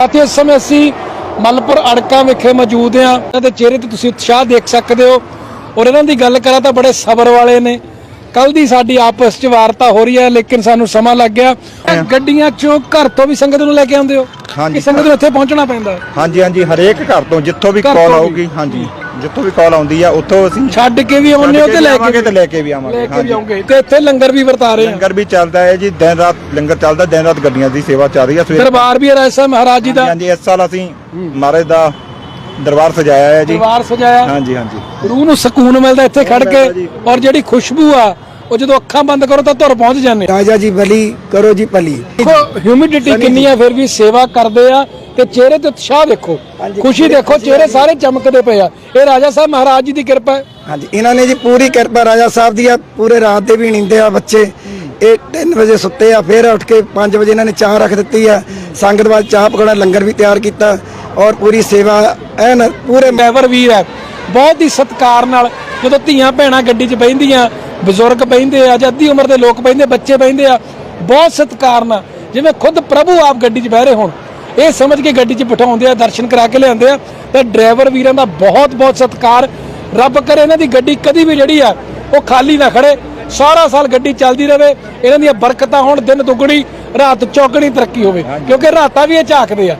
ਸਾਥੀਓ ਇਸ ਸਮੇਂ ਅਸੀਂ ਮਲਪੁਰ ਅੜਕਾ ਵਿਖੇ ਮੌਜੂਦ ਹਾਂ। ਇਹਨਾਂ ਦੇ ਚਿਹਰੇ ਤੇ ਤੁਸੀਂ ਉਤਸ਼ਾਹ ਦੇਖ ਸਕਦੇ ਹੋ। ਔਰ ਇਹਨਾਂ ਦੀ ਗੱਲ ਕਰਾਂ ਤਾਂ ਬੜੇ ਸਬਰ ਵਾਲੇ ਨੇ। ਕੱਲ ਦੀ ਸਾਡੀ ਆਪਸ ਚ ਵਾਰਤਾ ਹੋ ਰਹੀ ਹੈ ਲੇਕਿਨ ਸਾਨੂੰ ਸਮਾਂ ਲੱਗ ਗਿਆ। ਗੱਡੀਆਂ ਚੋਂ ਘਰ ਤੋਂ ਵੀ ਸੰਗਤ ਨੂੰ ਲੈ ਕੇ ਆਉਂਦੇ ਹੋ? ਹਾਂਜੀ। ਕਿ ਸੰਗਤ ਨੂੰ ਇੱਥੇ ਪਹੁੰਚਣਾ ਪੈਂਦਾ? ਹੈ? ਹਾਂਜੀ ਹਾਂਜੀ ਹਰੇਕ ਘਰ ਤੋਂ ਜਿੱਥੋਂ ਵੀ ਕਾਲ। ਆਊਗੀ ਹਾਂਜੀ। ਜਿੱਥੋਂ ਵੀ ਕਾਲ ਆਉਂਦੀ ਆ ਉੱਥੋਂ ਅਸੀਂ ਛੱਡ ਕੇ ਵੀ ਆਉਂਦੇ ਹੋ ਤੇ ਲੈ ਕੇ ਤੇ ਲੈ ਕੇ ਵੀ ਲੈ ਆਵਾਂਗੇ ਕੇ ਵੀ ਆਉਂਗੇ। ਤੇ ਇੱਥੇ ਲੰਗਰ ਵੀ ਵਰਤਾ ਰਹੇ ਆ? ਲੰਗਰ ਵੀ ਚੱਲਦਾ ਹੈ ਜੀ ਦਿਨ ਰਾਤ ਲੰਗਰ ਚੱਲਦਾ ਦਿਨ ਰਾਤ ਗੱਡੀਆਂ ਦੀ ਸੇਵਾ ਚੱਲ ਰਹੀ ਹੈ ਸਵੇਰ ਦਰਬਾਰ ਵੀ ਹੈ ਸਾਹਿਬ ਮਹਾਰਾਜ ਜੀ ਦਾ? ਹਾਂਜੀ ਇਸ ਸਾਲ ਅਸੀਂ ਮਹਾਰਾਜ ਦਾ ਦਰਬਾਰ ਸਜਾਇਆ ਹੈ ਜੀ। ਦਰਬਾਰ ਸਜਾਇਆ? ਹਾਂਜੀ ਹਾਂਜੀ। ਰੂਹ ਨੂੰ ਸਕੂਨ ਮਿਲਦਾ ਇੱਥੇ ਖੜ ਕੇ। ਔਰ ਜਿਹੜੀ ਖੁਸ਼ਬੂ ਆ ਉਹ ਜਦੋਂ ਅੱਖਾਂ ਬੰਦ ਕਰੋ ਤਾਂ ਧੁਰ ਪਹੁੰਚ ਜਾਂਦੇ ਆ। ਰਾਜਾ ਜੀ ਬਲੀ ਕਰੋ ਜੀ ਭਲੀ। ਦੇਖੋ ਹਿਊਮਿਡਿਟੀ ਕਿੰਨੀ ਆ ਫਿਰ ਵੀ ਸੇਵਾ ਕਰਦੇ ਆ ਤੇ ਚਿਹਰੇ ਤੇ ਉਤਸ਼ਾਹ ਦੇਖੋ। ਖੁਸ਼ੀ ਦੇਖੋ ਚਿਹਰੇ। ਸਾਰੇ ਚਮਕਦੇ ਪਏ ਆ। ਇਹ ਰਾਜਾ ਸਾਹਿਬ ਮਹਾਰਾਜ ਜੀ ਦੀ ਕਿਰਪਾ ਹੈ। ਹਾਂਜੀ ਇਹਨਾਂ ਨੇ ਜੀ ਪੂਰੀ ਕਿਰਪਾ ਰਾਜਾ ਸਾਹਿਬ ਦੀ ਆ ਪੂਰੇ ਰਾਤ ਦੇ ਵੀ ਨੀਂਦੇ ਆ ਬੱਚੇ। ਇਹ 3 ਵਜੇ ਸੁੱਤੇ ਆ ਫਿਰ ਉੱਠ ਕੇ 5 ਵਜੇ ਇਹਨਾਂ ਨੇ ਚਾਹ ਰੱਖ ਦਿੱਤੀ ਆ। ਸੰਗਤ ਵਾਸਤੇ ਚਾਹ ਪਕਾਉਣਾ ਲੰਗਰ ਵੀ ਤਿਆਰ ਕੀਤਾ ਔਰ ਪੂਰੀ ਸੇਵਾ ਐਨ ਪੂਰੇ ਡਰਾਈਵਰ ਵੀਰ ਹੈ। ਬਹੁਤ ਹੀ ਸਤਿਕਾਰ ਨਾਲ ਜਦੋਂ ਧੀਆਂ ਭੈਣਾਂ ਗੱਡੀ 'ਚ ਬਹਿੰਦੀਆਂ ਬਜ਼ੁਰਗ ਬਹਿੰਦੇ ਆ ਜਾਂ ਅੱਧੀ ਉਮਰ ਦੇ ਲੋਕ ਬਹਿੰਦੇ ਬੱਚੇ ਬਹਿੰਦੇ ਆ ਬਹੁਤ ਸਤਿਕਾਰ ਨਾਲ ਜਿਵੇਂ ਖੁਦ ਪ੍ਰਭੂ ਆਪ ਗੱਡੀ 'ਚ ਬਹਿ ਰਹੇ ਹੋਣ ਇਹ ਸਮਝ ਕੇ ਗੱਡੀ 'ਚ ਬਿਠਾਉਂਦੇ ਆ ਦਰਸ਼ਨ ਕਰਾ ਕੇ ਲਿਆਉਂਦੇ ਆ ਤੇ ਡਰਾਈਵਰ ਵੀਰਾਂ ਦਾ ਬਹੁਤ ਬਹੁਤ ਸਤਿਕਾਰ ਰੱਬ ਕਰੇ ਇਹਨਾਂ ਦੀ ਗੱਡੀ ਕਦੀ ਵੀ ਜਿਹੜੀ ਆ ਉਹ ਖਾਲੀ ਨਾ ਖੜੇ ਸਾਰਾ ਸਾਲ ਗੱਡੀ ਚੱਲਦੀ ਰਹੇ ਇਹਨਾਂ ਦੀਆਂ ਬਰਕਤਾਂ ਹੋਣ ਦਿਨ ਦੁੱਗਣੀ ਰਾਤ ਚੌਗਣੀ ਤਰੱਕੀ ਹੋਵੇ ਕਿਉਂਕਿ ਰਾਤਾਂ ਵੀ ਇਹ ਝਾਕਦੇ ਆ।